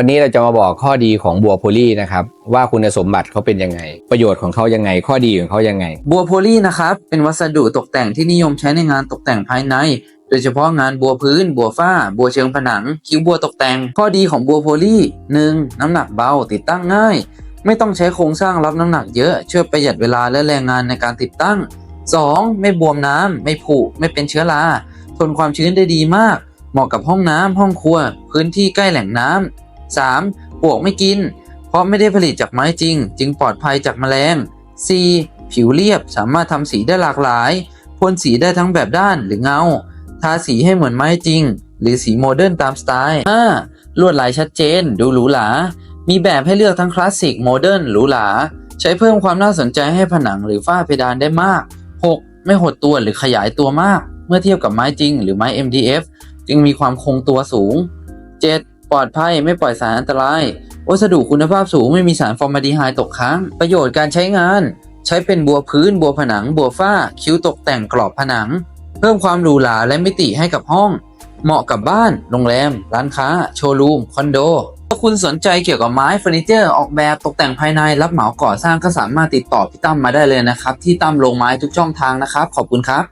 วันนี้เราจะมาบอกข้อดีของบัวโพลีนะครับว่าคุณสมบัติเขาเป็นยังไง ประโยชน์ของเขายังไง ข้อดีของเขายังไง บัวโพลีนะครับเป็นวัสดุตกแต่งที่นิยมใช้ในงานตกแต่งภายใน โดยเฉพาะงานบัวพื้น บัวฝ้า บัวเชิงผนัง คิ้วบัวตกแต่ง ข้อดีของบัวโพลี 1. น้ำหนักเบาติดตั้งง่าย ไม่ต้องใช้โครงสร้างรับน้ำหนักเยอะช่วยประหยัดเวลาและแรงงานในการติดตั้ง 2. ไม่บวมน้ำไม่ผุไม่เป็นเชื้อราทนความชื้นได้ดีมาก เหมาะกับห้องน้ำห้องครัว พื้นที่ใกล้แหล่งน้ำ 3. ปลวกไม่กิน เพราะไม่ได้ผลิตจากไม้จริง จึงปลอดภัยจากแมลง 4. ผิวเรียบสามารถทำสีได้หลากหลายพ่นสีได้ทั้งแบบด้านหรือเงา ทาสีให้เหมือนไม้จริง หรือสีโมเดิร์นตามสไตล์ 5. ลวดลายชัดเจน ดูหรูหรา มีแบบให้เลือกทั้งคลาสสิกโมเดิร์นหรูหราใช้เพิ่มความน่าสนใจให้ผนังหรือฝ้าเพดานได้มาก 6. ไม่หดตัวหรือขยายตัวมาก เมื่อเทียบกับไม้จริง หรือไม้ MDF จึงมีความคงตัวสูง 7. ปลอดภัยไม่ปล่อยสารอันตราย วัสดุคุณภาพสูงไม่มีสารฟอร์มาลดีไฮด์ตกค้าง ประโยชน์การใช้งาน ใช้เป็นบัวพื้น บัวผนัง บัวฝ้า คิ้วตกแต่งกรอบผนัง เพิ่มความหรูหราและมิติให้กับห้อง เหมาะกับบ้าน โรงแรม ร้านค้า โชว์รูม คอนโด ถ้าคุณสนใจเกี่ยวกับไม้เฟอร์นิเจอร์ออกแบบตกแต่งภายในรับเหมาก่อสร้างก็สามารถติดต่อพี่ตั้มมาได้เลยนะครับที่ตั้มลงไม้ทุกช่องทางนะครับ ขอบคุณครับ